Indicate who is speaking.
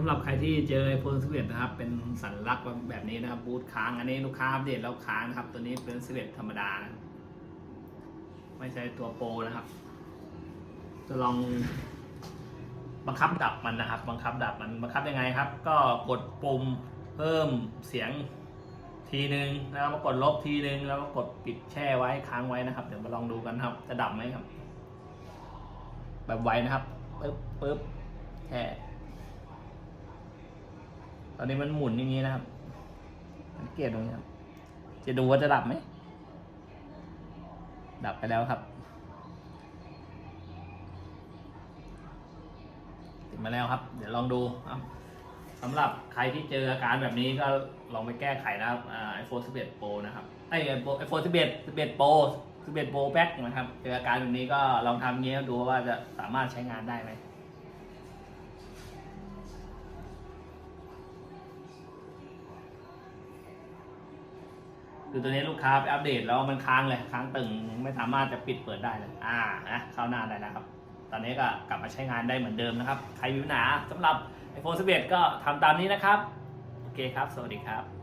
Speaker 1: ำหรับใครที่เจอ iPhone 11 นะครับ เป็นสัญลักษณ์แบบนี้นะครับ บูทค้าง อันนี้ลูกค้าอัปเดตแล้วค้างนะครับ ตัวนี้เป็น 11 ธรรมดานะไม่ใช่ตัวโปรนะครับ จะลองบังคับดับมันนะครับ บังคับดับมัน บังคับยังไงครับ ก็กดปุ่มเพิ่มเสียงทีหนึ่งแล้วมากดลบทีหนึ่งแล้วก็กดปิดแช่ไว้ค้างไว้นะครับ เดี๋ยวมาลองดูกันครับ จะดับไหมครับ แบบไวนะครับปึ๊บปึ๊บแช่ อนนี้มันหมุนอย่างนี้นะครับสังเกตตรงนี้ครับ จะดูว่าจะดับไหม ดับไปแล้วครับติดมาแล้วครับ เดี๋ยวลองดูครับสำหรับใครที่เจออาการแบบนี้ก็ลองไปแก้ไขนะครับไอโฟน11 Pro นะครับไอไอโฟน11 11 Pro 11 Pro Max นะครับ เจออาการแบบนี้ก็ลองทำอย่างนี้ดูว่าจะสามารถใช้งานได้ไหม คือตัวนี้ลูกค้าไปอัปเดตแล้วมันค้างเลยค้างตึงไม่สามารถจะปิดเปิดได้เลยอ่านะเข้าหน้าได้นะครับ ตอนนี้ก็กลับมาใช้งานได้เหมือนเดิมนะครับ ใครมีปัญหาสำหรับ iPhone 11 ก็ทำตามนี้นะครับ โอเคครับ สวัสดีครับ